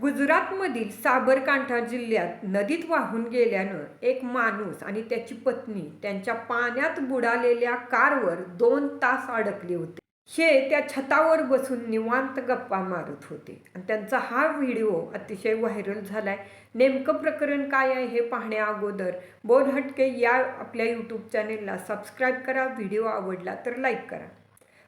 गुजरातमधील साबरकांठा जिल्ह्यात नदीत वाहून गेल्यानं एक माणूस आणि त्याची पत्नी त्यांच्या पाण्यात बुडालेल्या कारवर दोन तास अडकले होते. हे त्या छतावर बसून निवांत गप्पा मारत होते. आणि त्यांचा हा व्हिडिओ अतिशय व्हायरल झालाय. नेमकं प्रकरण काय आहे हे पाहण्या अगोदर बोल हटके या आपल्या यूट्यूब चॅनेलला सबस्क्राईब करा. व्हिडिओ आवडला तर लाईक करा.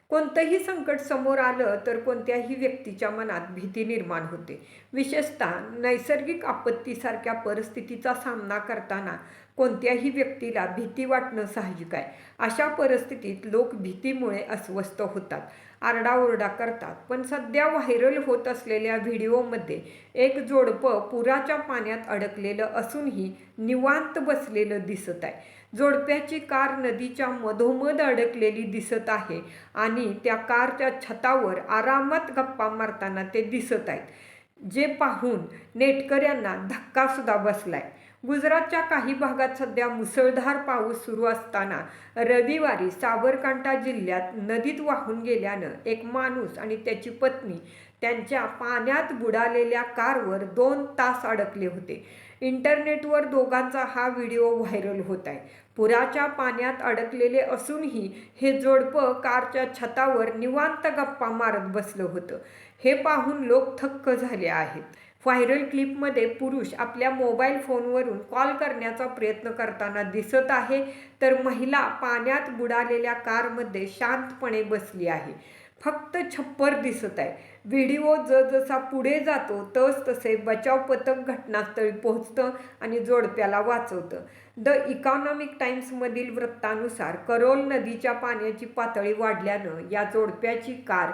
कोणतंही संकट समोर आलं तर कोणत्याही व्यक्तीच्या मनात भीती निर्माण होते. विशेषतः नैसर्गिक आपत्तीसारख्या परिस्थितीचा सामना करताना कोणत्याही व्यक्तीला भीती वाटणं साहजिक आहे. अशा परिस्थितीत लोक भीतीमुळे अस्वस्थ होतात. आरडाओरडा करतात. पण सध्या व्हायरल होत असलेल्या व्हिडिओमध्ये एक जोडपं पुराच्या पाण्यात अडकलेलं असूनही निवांत बसलेलं दिसत आहे. जोडप्याची कार नदीच्या मधोमध अडकलेली दिसत आहे आणि त्या कारच्या छतावर आरामात गप्पा मारताना ते दिसत आहेत. जे पाहून नेटकऱ्यांना धक्कासुद्धा बसलाय. गुजरातच्या काही भागात सध्या मुसळधार पाऊस सुरू असताना रविवारी साबरकांठा जिल्ह्यात नदीत वाहून गेल्यानं एक माणूस आणि त्याची पत्नी त्यांच्या पाण्यात बुडालेल्या कारवर दोन तास अडकले होते. इंटरनेटवर दोघांचा हा व्हिडिओ व्हायरल होत आहे पुराच्या पाण्यात अडकलेले असूनही हे जोडपं कारच्या छतावर निवांत गप्पा मारत बसलं होतं. हे पाहून लोक थक्क झाले आहेत. व्हायरल क्लिपमध्ये पुरुष आपल्या मोबाईल फोनवरून कॉल करण्याचा प्रयत्न करताना दिसत आहे. तर महिला पाण्यात बुडालेल्या कारमध्ये शांतपणे बसली आहे. फक्त छप्पर दिसत आहे. व्हिडिओ जसा पुढे जातो तस तसे बचाव पथक घटनास्थळी पोहोचतं आणि जोडप्याला वाचवतं. द इकॉनॉमिक टाइम्समधील वृत्तानुसार करोल नदीच्या पाण्याची पातळी वाढल्यानं या जोडप्याची कार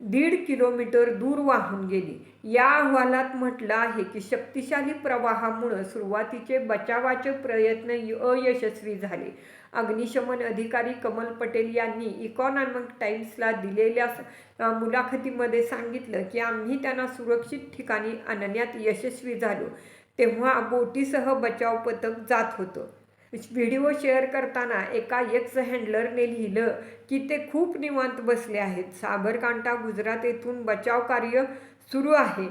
दीड किलोमीटर दूर वाहून गेली. या अहवालात म्हटलं आहे की शक्तिशाली प्रवाहामुळं सुरुवातीचे बचावाचे प्रयत्न अयशस्वी झाले. अग्निशमन अधिकारी कमल पटेल यांनी इकॉनॉमिक टाइम्सला दिलेल्या मुलाखतीमध्ये सांगितलं की आम्ही त्यांना सुरक्षित ठिकाणी आणण्यात यशस्वी झालो. तेव्हा बोटीसह बचाव पथक जात होतं. व्हिडिओ शेअर करताना एका एक्स हँडलरने लिहिलं की ते खूप निवांत बसले आहेत. साबरकांठा गुजरात येथून बचाव कार्य सुरू आहे.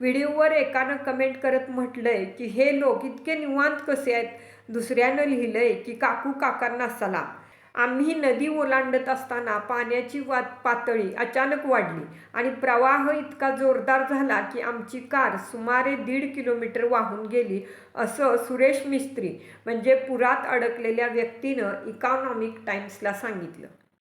व्हिडिओवर एकानं कमेंट करत म्हटलंय की हे लोक इतके निवांत कसे आहेत? दुसऱ्यानं लिहिलंय की काकू काकांना सलाम. आम्ही नदी ओलांडत असताना पाण्याची वा पातळी अचानक वाढली आणि प्रवाह इतका जोरदार झाला की आमची कार सुमारे दीड किलोमीटर वाहून गेली असं सुरेश मिस्त्री म्हणजे पुरात अडकलेल्या व्यक्तीनं इकॉनॉमिक टाईम्सला सांगितलं.